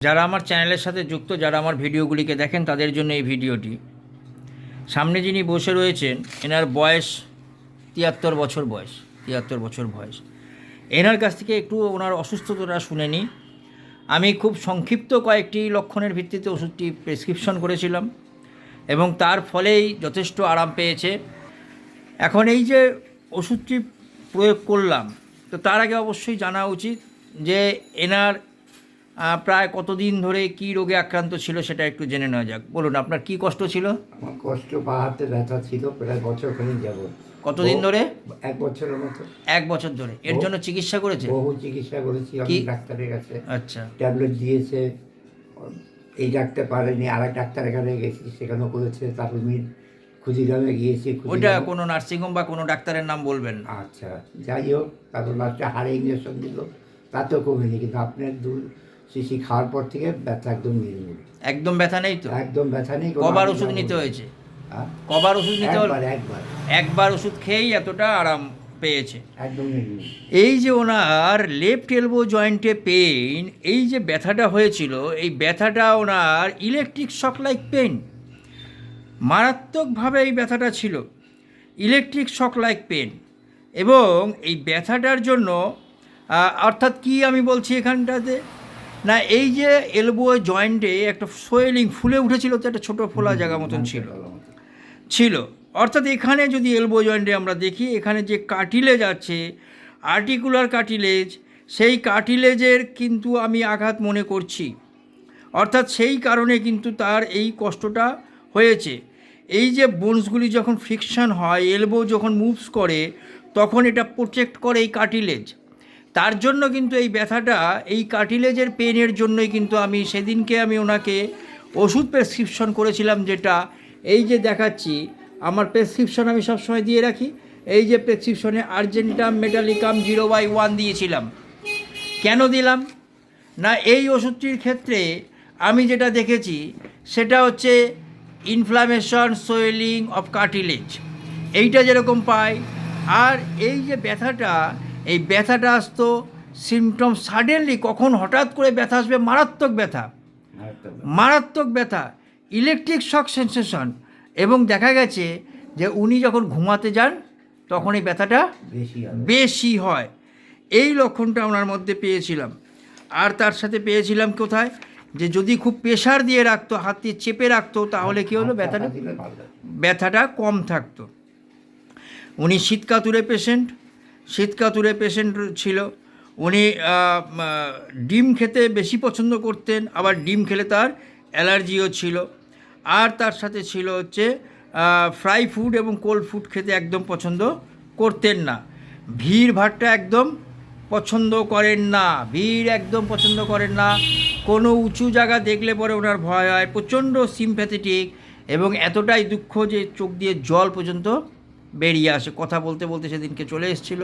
যারা আমার চ্যানেলের সাথে যুক্ত, যারা আমার ভিডিওগুলিকে দেখেন, তাদের জন্য এই ভিডিওটি। সামনে যিনি বসে রয়েছেন, এনার বয়স তিয়াত্তর বছর বয়স, তিয়াত্তর বছর বয়স। এনার কাছ থেকে একটু ওনার অসুস্থতাটা শুনে নিই। আমি খুব সংক্ষিপ্ত কয়েকটি লক্ষণের ভিত্তিতে ওষুধটি প্রেসক্রিপশন করেছিলাম এবং তার ফলেই যথেষ্ট আরাম পেয়েছে। এখন এই যে ওষুধটি প্রয়োগ করলাম, তো তার আগে অবশ্যই জানা উচিত যে এনার প্রায় কতদিন ধরে কি রোগে আক্রান্ত ছিল সেটা একটু জেনে নেওয়া যাক। বলুন আপনার কি কষ্ট ছিল? আমার কষ্ট পা হাতে ব্যথা ছিল প্রায় বছর খানিক যাব কতদিন ধরে? এক বছরের মতো। এক বছর ধরে। এর জন্য চিকিৎসা করেছে? বহু চিকিৎসা করেছি কি? ডাক্তারের কাছে। আচ্ছা। ট্যাবলেট দিয়েছে। এই ডাক্তার পারেনি আর এক ডাক্তারের কাছে গেছি সেখানেও করেছে তারপর মির ক্ষুদিরামে গিয়েছি ওইটা কোনো নার্সিংহোম বা কোনো ডাক্তারের নাম বলবেন না? আচ্ছা যাই হোক তারপর লাস্টে হাড়ে ইঞ্জেকশন দিল তাতেও কমেনি কিন্তু আপনার দু শিশি খাওয়ার পর থেকে ব্যথা একদম নির্মূল। একদম ব্যথা নেই তো? একদম ব্যথা নেই কোনো কবার ওষুধ নিতে হয়েছে? হ্যাঁ? কবার ওষুধ নিতে হলো? একবার একবার। একবার ওষুধ খেয়েই এতটা আরাম পেয়েছে। একদম এই যে ওনার লেফট এলবো জয়েন্টে পেইন এই যে ব্যথাটা হয়েছিল এই ব্যথাটা ওনার ইলেকট্রিক শক লাইক পেইন মারাত্মকভাবে এই ব্যথাটা ছিল। ইলেকট্রিক শক লাইক পেন এবং এই ব্যথাটার জন্য অর্থাৎ কি আমি বলছি এখানটাতে? না এই যে এলবো জয়েন্টে একটা সোয়েলিং ফুলে উঠেছিল তো একটা ছোটো ফোলা জায়গা মতন ছিল। ছিল। অর্থাৎ এখানে যদি এলবো জয়েন্টে আমরা দেখি এখানে যে কাটিলেজ আছে আর্টিকুলার কাটিলেজ সেই কাটিলেজের কিন্তু আমি আঘাত মনে করছি। অর্থাৎ সেই কারণে কিন্তু তার এই কষ্টটা হয়েছে। এই যে বোনসগুলি যখন ফ্রিকশন হয় এলবো যখন মুভস করে তখন এটা প্রোটেক্ট করে এই কাটিলেজ তার জন্য কিন্তু এই ব্যথাটা এই কার্টিলেজের পেনের জন্যই কিন্তু আমি সেদিনকে আমি ওনাকে ওষুধ প্রেসক্রিপশন করেছিলাম যেটা, এই যে দেখাচ্ছি, আমার প্রেসক্রিপশন আমি সবসময় দিয়ে রাখি, এই যে প্রেসক্রিপশনে argentum metallicum zero by one দিয়েছিলাম। কেন দিলাম? না, এই ওষুধটির ক্ষেত্রে আমি যেটা দেখেছি, সেটা হচ্ছে ইনফ্লামেশন সোয়েলিং অফ কার্টিলেজ এইটা যেরকম পাই, আর এই যে ব্যথাটা এই ব্যথাটা আসতো সিমটম সাডেনলি কখন হঠাৎ করে ব্যথা আসবে? মারাত্মক ব্যথা। মারাত্মক ব্যথা। ইলেকট্রিক শক সেন্সেশন এবং দেখা গেছে যে উনি যখন ঘুমাতে যান তখন এই ব্যথাটা বেশি হয়। এই লক্ষণটা ওনার মধ্যে পেয়েছিলাম। আর তার সাথে পেয়েছিলাম কোথায়? যে যদি খুব প্রেশার দিয়ে রাখতো হাত দিয়ে চেপে রাখতো তাহলে কী হলো? ব্যথাটা। ব্যথাটা কম থাকতো। উনি শীতকাতুরে পেশেন্ট শীতকাতুরে পেশেন্ট ছিল। উনি ডিম খেতে বেশি পছন্দ করতেন, আবার ডিম খেলে তার অ্যালার্জিও ছিল। আর তার সাথে ছিল হচ্ছে ফ্রাই ফুড এবং কোল্ড ফুড খেতে একদম পছন্দ করতেন না। ভিড় ভাট্টা একদম পছন্দ করেন না। ভিড় একদম পছন্দ করেন না। কোনো উঁচু জায়গা দেখলে পরে ওনার ভয় হয়, প্রচণ্ড সিম্প্যাথেটিক এবং এতটাই দুঃখ যে চোখ দিয়ে জল পর্যন্ত বেরিয়ে আসে। কথা বলতে বলতে সেদিনকে চলে এসেছিল।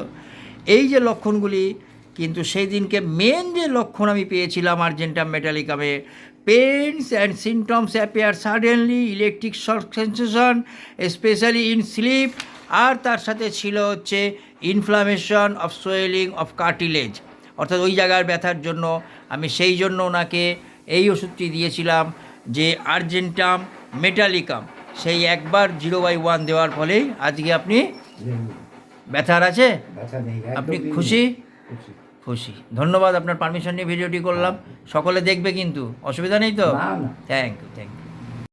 এই যে লক্ষণগুলি, কিন্তু সেই দিনকে মেন যে লক্ষণ আমি পেয়েছিলাম argentum মেটালিকামে pains and symptoms appear suddenly electric shock sensation specially in sleep আর তার সাথে ছিল হচ্ছে inflammation of swelling of cartilage অর্থাৎ ওই জায়গার ব্যথার জন্য আমি সেই জন্য ওনাকে এই ওষুধটি দিয়েছিলাম যে আর্জেন্টাম মেটালিকাম সেই একবার জিরো বাই ওয়ান দেওয়ার ফলেই আজকে আপনি ব্যথার আছে? আপনি খুশি? খুশি। ধন্যবাদ আপনার পারমিশন নিয়ে ভিডিওটি করলাম। সকলে দেখবে কিন্তু। অসুবিধা নেই তো। Thank you thank you